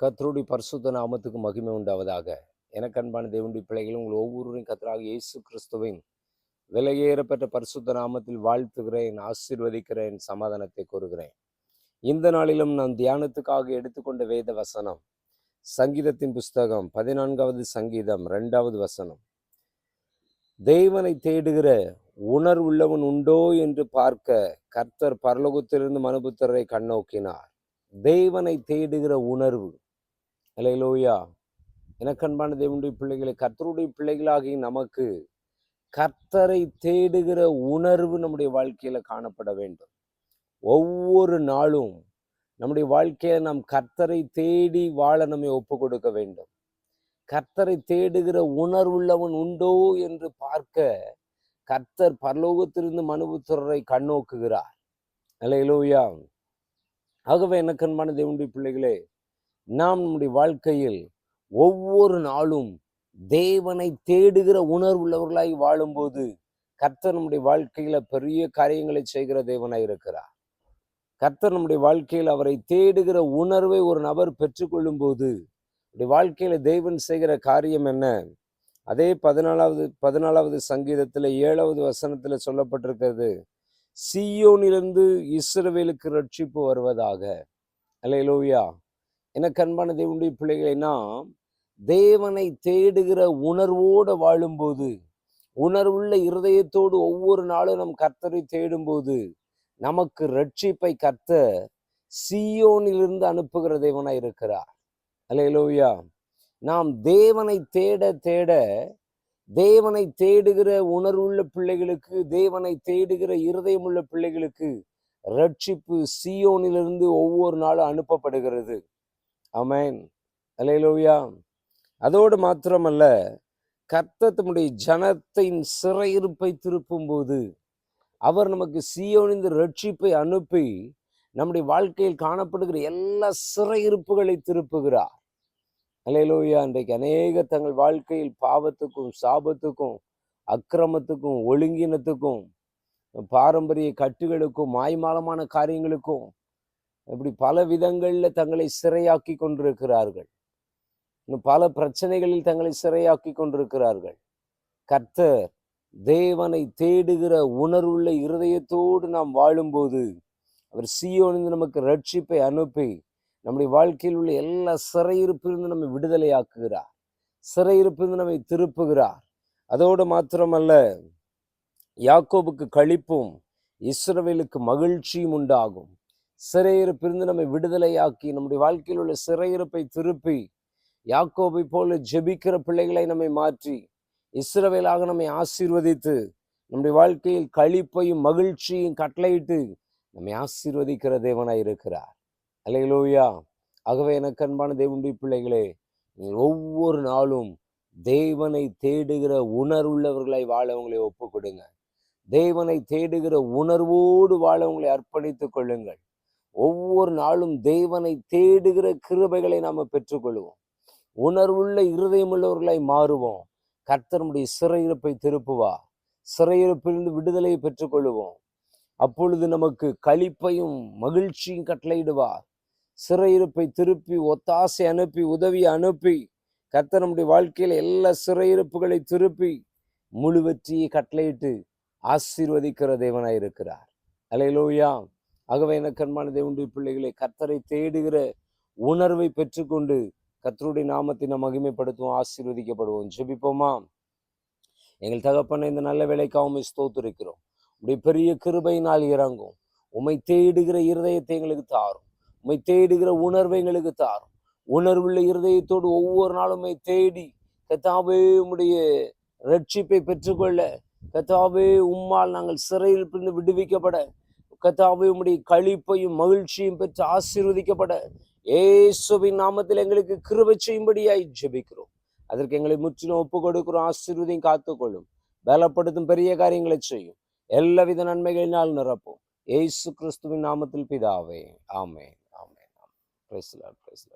கத்தருடைய பரிசுத்த நாமத்துக்கு மகிமை உண்டாவதாக. எனக்கு அன்பான தேவனுடைய பிள்ளைகளும் உங்கள் ஒவ்வொருவரையும் கத்தராக இயேசு கிறிஸ்துவின் விலையேறப்பட்ட பரிசுத்த நாமத்தில் வாழ்த்துகிறேன் ஆசீர்வதிக்கிறேன் சமாதானத்தை கூறுகிறேன். இந்த நாளிலும் நான் தியானத்துக்காக எடுத்துக்கொண்ட வேத வசனம் சங்கீதத்தின் புஸ்தகம் பதினான்காவது சங்கீதம் ரெண்டாவது வசனம். தெய்வனை தேடுகிற உணர்வுள்ளவன் உண்டோ என்று பார்க்க கர்த்தர் பரலோகத்திலிருந்து மனுபுத்தரை கண்ணோக்கினார். தெய்வனை தேடுகிற உணர்வு அலையிலோயா எனக்கு அன்பான தேவனுடைய பிள்ளைகளை கர்த்தருடைய பிள்ளைகளாகி நமக்கு கர்த்தரை தேடுகிற உணர்வு நம்முடைய வாழ்க்கையில காணப்பட வேண்டும். ஒவ்வொரு நாளும் நம்முடைய வாழ்க்கையில நாம் கர்த்தரை தேடி வாழ நம்மை ஒப்பு கொடுக்க வேண்டும். கர்த்தரை தேடுகிற உணர்வுள்ளவன் உண்டோ என்று பார்க்க கர்த்தர் பரலோகத்திலிருந்து மனுபுத்திரரை கண்ணோக்குகிறார். அலையிலோயா ஆகவே எனக்கு அன்பான தேவனுடைய பிள்ளைகளே நாம் நம்முடைய வாழ்க்கையில் ஒவ்வொரு நாளும் தேவனை தேடுகிற உணர்வுள்ளவர்களாய் வாழும்போது கர்த்தர் நம்முடைய வாழ்க்கையில பெரிய காரியங்களை செய்கிற தேவனாய் இருக்கிறார். கர்த்தர் நம்முடைய வாழ்க்கையில் அவரை தேடுகிற உணர்வை ஒரு நபர் பெற்றுக்கொள்ளும் போது வாழ்க்கையில தேவன் செய்கிற காரியம் என்ன? அதே பதினாலாவது பதினாலாவது சங்கீதத்துல ஏழாவது வசனத்துல சொல்லப்பட்டிருக்கிறது சியோனிலிருந்து இஸ்ரவேலுக்கு ரட்சிப்பு வருவதாக. அல்லேலூயா. எனக்கு கண்பான தேவனுடைய பிள்ளைகளை நாம் தேவனை தேடுகிற உணர்வோடு வாழும்போது உணர்வுள்ள இருதயத்தோடு ஒவ்வொரு நாளும் நம் கர்த்தரை தேடும்போது நமக்கு ரட்சிப்பை கத்த சீயோனிலிருந்து அனுப்புகிற தேவனாய் இருக்கிறார். அல்லேலூயா நாம் தேவனை தேட தேட தேவனை தேடுகிற உணர்வுள்ள பிள்ளைகளுக்கு தேவனை தேடுகிற இருதயமுள்ள பிள்ளைகளுக்கு ரட்சிப்பு சியோனிலிருந்து ஒவ்வொரு நாளும் அனுப்பப்படுகிறது. அமேன் அலையலோவியா அதோடு மாத்திரமல்ல கர்த்தத்தினுடைய ஜனத்தின் சிறையிருப்பை திருப்பும் போது அவர் நமக்கு சீயோனிந்த ரட்சிப்பை அனுப்பி நம்முடைய வாழ்க்கையில் காணப்படுகிற எல்லா சிறையிருப்புகளை திருப்புகிறார். அலையலோயா இன்றைக்கு அநேக தங்கள் வாழ்க்கையில் பாவத்துக்கும் சாபத்துக்கும் அக்கிரமத்துக்கும் ஒழுங்கினத்துக்கும் பாரம்பரிய கட்டுகளுக்கும் மாய்மாலமான காரியங்களுக்கும் இப்படி பல விதங்களில் தங்களை சிறையாக்கி கொண்டிருக்கிறார்கள். இன்னும் பல பிரச்சனைகளில் தங்களை சிறையாக்கி கொண்டிருக்கிறார்கள். கர்த்தர் தேவனை தேடுகிற உணர்வுள்ள இருதயத்தோடு நாம் வாழும்போது அவர் சீயோனிந்து நமக்கு ரட்சிப்பை அனுப்பி நம்முடைய வாழ்க்கையில் உள்ள எல்லா சிறையிருப்பிலிருந்து நம்மை விடுதலையாக்குகிறார். சிறையிருப்பிலிருந்து நம்மை திருப்புகிறார். அதோடு மாத்திரமல்ல யாக்கோபுக்கு கழிப்பும் இஸ்ரவேலுக்கு மகிழ்ச்சியும் உண்டாகும். சிறையிருப்பிருந்து நம்மை விடுதலையாக்கி நம்முடைய வாழ்க்கையில் உள்ள சிறையிருப்பை திருப்பி யாக்கோபை போல ஜெபிக்கிற பிள்ளைகளை நம்மை மாற்றி இஸ்ரவேலாக நம்மை ஆசீர்வதித்து நம்முடைய வாழ்க்கையில் கழிப்பையும் மகிழ்ச்சியும் கட்டளையிட்டு நம்மை ஆசீர்வதிக்கிற தேவனாய் இருக்கிறார். அலையிலோயா ஆகவே எனக்கு அன்பான தேவனுடைய பிள்ளைகளே நீங்கள் ஒவ்வொரு நாளும் தேவனை தேடுகிற உணர்வுள்ளவர்களாய் வாழ உங்களை ஒப்பு கொடுங்க தேவனை தேடுகிற உணர்வோடு வாழ உங்களை அர்ப்பணித்துக் கொள்ளுங்கள். ஒவ்வொரு நாளும் தேவனை தேடுகிற கிருபைகளை நாம பெற்றுக்கொள்வோம். உணர்வுள்ள இருதயமுள்ளவர்களாய் மாறுவோம். கர்த்தனுடைய சிறையிருப்பை திருப்புவா. சிறையிருப்பிலிருந்து விடுதலையை பெற்றுக்கொள்வோம். அப்பொழுது நமக்கு களிப்பையும் மகிழ்ச்சியும் கட்டளையிடுவார் சிறையிருப்பை திருப்பி ஒத்தாசை அனுப்பி உதவி அனுப்பி கர்த்தர் நம்முடைய எல்லா சிறையிருப்புகளை திருப்பி முழு வெற்றியை கட்டளையிட்டு ஆசீர்வதிக்கிற தேவனாய் இருக்கிறார் அலையிலோயா ஆகவே என கண்மான தேவனுடைய பிள்ளைகளை கர்த்தரை தேடுகிற உணர்வை பெற்றுக்கொண்டு கர்த்தருடைய நாமத்தை நாம் மகிமைப்படுத்துவோம் ஆசீர்வதிக்கப்படுவோம் ஜெபிப்போமா? எங்கள் தகப்பனை இந்த நல்ல வேலைக்காக ஸ்தோத்திருக்கிறோம். உடைய பெரிய கிருபையினால் இறங்கும். உம்மை தேடுகிற இருதயத்தை எங்களுக்கு தாரும். உமை தேடுகிற உணர்வை எங்களுக்கு தாரும். உணர்வுள்ள இருதயத்தோடு ஒவ்வொரு நாளும் உமை தேடி கத்தாவே உம்முடைய ரட்சிப்பை பெற்றுக்கொள்ள கத்தாவே உம்மால் நாங்கள் சிறையில் பின்னு விடுவிக்கப்பட கத்தாவே உம்முடைய கழிப்பையும் மகிழ்ச்சியும் பெற்று ஆசீர்வதிக்கப்பட ஏசுவின் நாமத்தில் எங்களுக்கு கிருபை செய்யும்படியாய் ஜெபிக்கிறோம். அதற்கு எங்களை முற்றிலும் ஒப்பு கொடுக்கிறோம் ஆசீர்வதியும் காத்துக்கொள்ளும் பலப்படுத்தும் பெரிய காரியங்களை செய்யும். எல்லாவித நன்மைகளினால் நிரப்பும் ஏசு கிறிஸ்துவின் நாமத்தில் பிதாவே. ஆமே ஆமே ஆமே